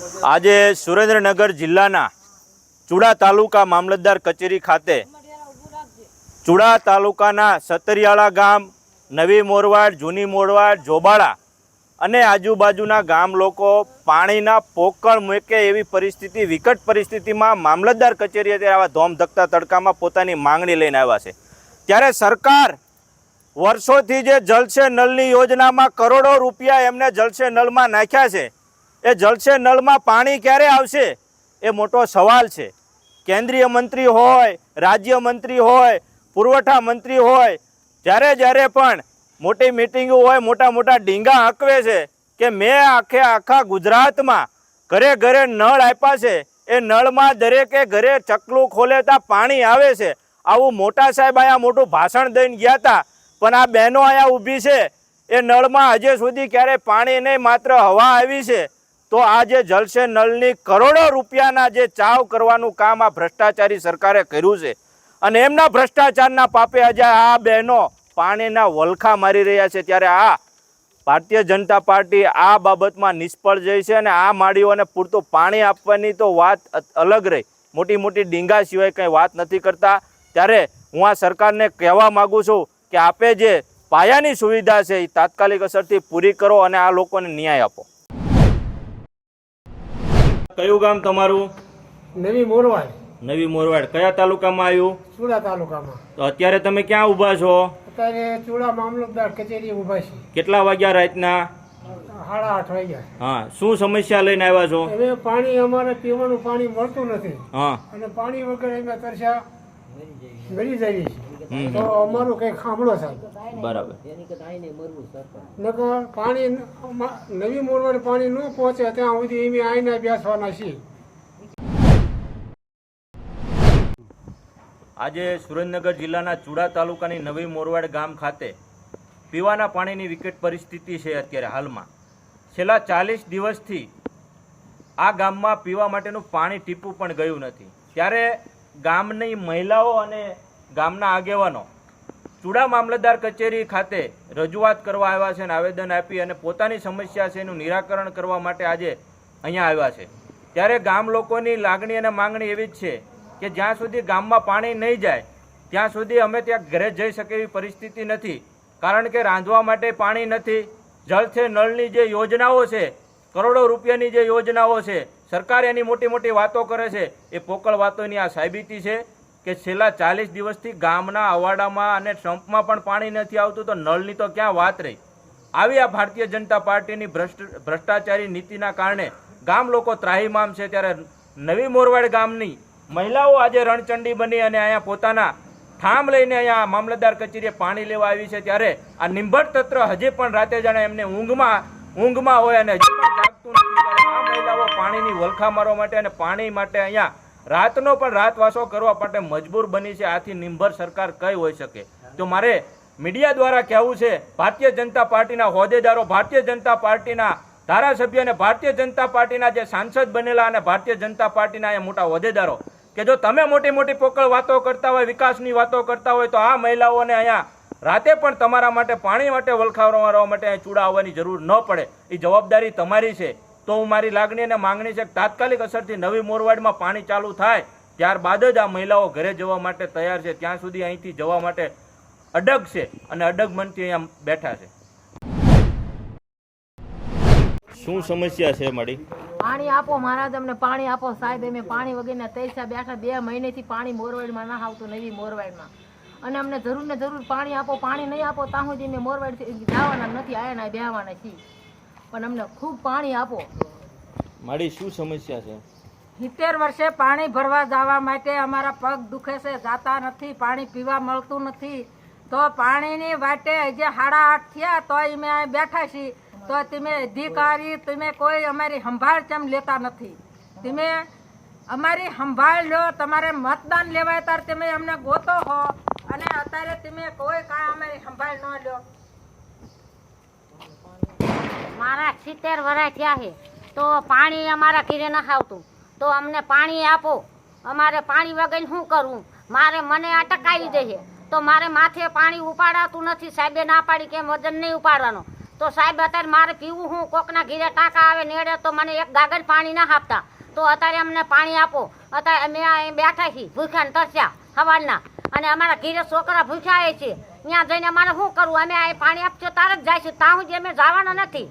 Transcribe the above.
આજે સુરેન્દ્રનગર જિલ્લાના ચુડા તાલુકા મામલતદાર કચેરી ખાતે ચુડા તાલુકાના સતરિયાળા ગામ, નવી મોરવાડ, જૂની મોરવાડ, જોબાળા અને આજુબાજુના ગામ લોકો પાણીના પોકળ મૂકે એવી પરિસ્થિતિ, વિકટ પરિસ્થિતિમાં મામલતદાર કચેરી અત્યારે આવા ધોમધકતા તડકામાં પોતાની માંગણી લઈને આવ્યા છે. ત્યારે સરકાર વર્ષોથી જે જલસે નળની યોજનામાં કરોડો રૂપિયા એમને જલસે નળમાં નાખ્યા છે એ જલસે નળમાં પાણી ક્યારે આવશે? એ મોટો સવાલ છે. કેન્દ્રીય મંત્રી હોય, રાજ્ય મંત્રી હોય, પુરવઠા મંત્રી હોય, જ્યારે જ્યારે પણ મોટી મિટિંગો હોય, મોટા મોટા ડીંગા હકવે છે કે મેં આખે આખા ગુજરાતમાં ઘરે ઘરે નળ આપ્યા છે, એ નળમાં દરેકે ઘરે ચકલું ખોલેતા પાણી આવે છે. આવું મોટા સાહેબ અહીંયા મોટું ભાષણ દઈને ગયા હતા પણ આ બહેનો અહીંયા ઊભી છે. એ નળમાં હજે સુધી ક્યારે પાણી નહીં, માત્ર હવા આવી છે. તો આ જે જલસે નળની કરોડો રૂપિયાના જે ચાવ કરવાનું કામ આ ભ્રષ્ટાચારી સરકારે કર્યું છે. અને એમના ભ્રષ્ટાચારના પાપે આજે આ બહેનો પાણીના વલખા મારી રહ્યા છે. ત્યારે આ ભારતીય જનતા પાર્ટી આ બાબતમાં નિષ્ફળ જઈ છે અને આ માળીઓને પૂરતું પાણી આપવાની તો વાત અલગ રહી. મોટી મોટી ડીંગા સિવાય કંઈ વાત નથી કરતા. ત્યારે હું આ સરકારને કહેવા માગું છું કે આપે જે પાયાની સુવિધા છે એ તાત્કાલિક અસરથી પૂરી કરો અને આ લોકોને ન્યાય આપો. કયું ગામ તમારું? નવી મોરવાડ. નવી મોરવાડ. કયા તાલુકામાં આવ્યું? ચુડા તાલુકામાં. તો અત્યારે તમે ક્યાં ઊભા છો? અત્યારે ચુડા મામલતદાર કચેરી ઊભા છે. કેટલા વાગ્યા રાતના? સાડા આઠ વાગ્યા. હા શું સમસ્યા લઈને આવ્યા છો? હવે પાણી અમારે પીવાનું પાણી મળતું નથી. હા. અને પાણી વગર અમે તરસ્યા મરી જઈએ છીએ. તો અમારું કઈ ખામળો સાહેબ બરાબર. નકર પાણી નવી મોરવાડ પાણી ન પહોંચે ત્યાં સુધી અમે આઈને બેસવાના છીએ. આજે સુરેન્દ્રનગર જિલ્લાના ચુડા તાલુકાની નવી મોરવાડ ગામ ખાતે પીવાના પાણીની વિકટ પરિસ્થિતિ છે અત્યારે હાલમાં. છેલ્લા ચાલીસ દિવસથી આ ગામમાં પીવા માટેનું પાણી ટીપું પણ ગયું નથી. ત્યારે ગામની મહિલાઓ અને ગામના આગેવાનો. ચુડા મામલતદાર કચેરી ખાતે રજૂઆત કરવા આવ્યા છે અને આવેદન આપી અને પોતાની સમસ્યા છે એનું નિરાકરણ કરવા માટે આજે અહીંયા આવ્યા છે. ત્યારે ગામ લોકોની લાગણી અને માંગણી એવી જ છે કે જ્યાં સુધી ગામમાં પાણી નહીં જાય, ત્યાં સુધી અમે ત્યાં ઘરે જઈ શકે એવી પરિસ્થિતિ નથી. કારણ કે રાંધવા માટે પાણી નથી, જળ છે, નળની જે યોજનાઓ છે, કરોડો રૂપિયાની જે યોજનાઓ છે, સરકાર એની મોટી મોટી વાતો કરે છે. એ પોકળ વાતોની આ સાબિતી છે. કે છેલ્લા ચાલીસ દિવસથી ગામના અવાડામાં અને સંપમાં પણ પાણી નથી આવતું, તો નળની તો ક્યાં વાત રહી? આવી આ ભારતીય જનતા પાર્ટીની ભ્રષ્ટ, ભ્રષ્ટાચારી નીતિના કારણે ગામ લોકો ત્રાહીમામ છે. ત્યારે નવી મોરવાડ ગામની મહિલાઓ આજે રણચંડી બની અને અહીંયા પોતાના ઠામ લઈને અહીંયા મામલતદાર કચેરીએ પાણી લેવા આવી છે. ત્યારે આ નિંભટ તત્ર હજી પણ રાતે જાણે એમને ઊંઘમાં ઊંઘમાં હોય અને હજી પણ જાગતું નથી. મહિલાઓ પાણીની વલખા મારવા માટે અને પાણી માટે અહીંયા રાતનો પણ રાતવાસો કરવા માટે મજબૂર બની છે. આથી નિંભર સરકાર કઈ હોઈ શકે? તો મારે મીડિયા દ્વારા કહેવું છે, ભારતીય જનતા પાર્ટીના હોદ્દેદારો, ભારતીય જનતા પાર્ટીના ધારાસભ્ય અને ભારતીય જનતા પાર્ટીના જે સાંસદ બનેલા અને ભારતીય જનતા પાર્ટીના અહીંયા મોટા હોદ્દેદારો, કે જો તમે મોટી મોટી પોકળ વાતો કરતા હોય, વિકાસની વાતો કરતા હોય, તો આ મહિલાઓને અહીંયા રાતે પણ તમારા માટે પાણી માટે વલખાવવા માટે અહીંયા આવવાની જરૂર ન પડે. એ જવાબદારી તમારી છે. તો હું મારી લાગણી અને માંગણી છે કે તાત્કાલિક અસરથી નવી મોરવાડમાં પાણી ચાલુ થાય ત્યારબાદ જ આ મહિલાઓ ઘરે જવા માટે તૈયાર છે. ત્યાં સુધી અહીંથી જવા માટે અડગ છે અને અડગ મનથી અહીંયા બેઠા છે. શું સમસ્યા છે મારી? પાણી આપો મહારાજ અમને પાણી આપો. સાહેબ અમે પાણી વગરના તૈસા બેઠા. બે મહિનેથી પાણી મોરવાડમાં ના આવતું નવી મોરવાડમાં. અને અમને જરૂર ને જરૂર પાણી આપો. પાણી નહીં આપો ત્યાં સુધી અમે મોરવાડ જવાના નથી. આયા ના બેહવાના છીએ. પણ અમને ખૂબ પાણી આપો. મારી શું સમસ્યા છે? સિત્તેર વર્ષે પાણી ભરવા જવા માટે અમારા પગ દુખે છે જાતા નથી પાણી પીવા મળતું નથી. તો પાણીની વાટે હજી સાડા આઠ થયા તો અમે બેઠા છીએ. તો તમે અધિકારી તમે કોઈ અમારી સંભાળ કેમ લેતા નથી. તમે અમારી સંભાળ લો તમારે મતદાન લેવાય ત્યારે તમે અમને ગોતો હો. અને અત્યારે તમે કોઈ કાંઈ અમારી સંભાળ ન લો. મારા સિત્તેર વર્ષ થયા છે. તો પાણી અમારા ઘીરે નહાવતું તો અમને પાણી આપો. અમારે પાણી વગર શું કરવું? મારે મને અટકાવી દે છે. તો મારે માથે પાણી ઉપાડાતું નથી. સાહેબે ના પાડી કે વજન નહીં ઉપાડવાનો. તો સાહેબ, અત્યારે મારે પીવું હું? કોકના ઘીરે ટાંકા આવે, નેડે તો મને એક ગાગર પાણી ના આપતા. તો અત્યારે અમને પાણી આપો. અત્યારે અમે બેઠા છીએ, ભૂખ્યા તરસ્યા સવારના અને અમારા ઘીરે છોકરા ભૂખ્યા છે. ત્યાં જઈને અમારે શું કરવું? અમે આ પાણી આપજો, તારે જ જાય જઈશું ત્યાં સુધી અમે જવાના નથી.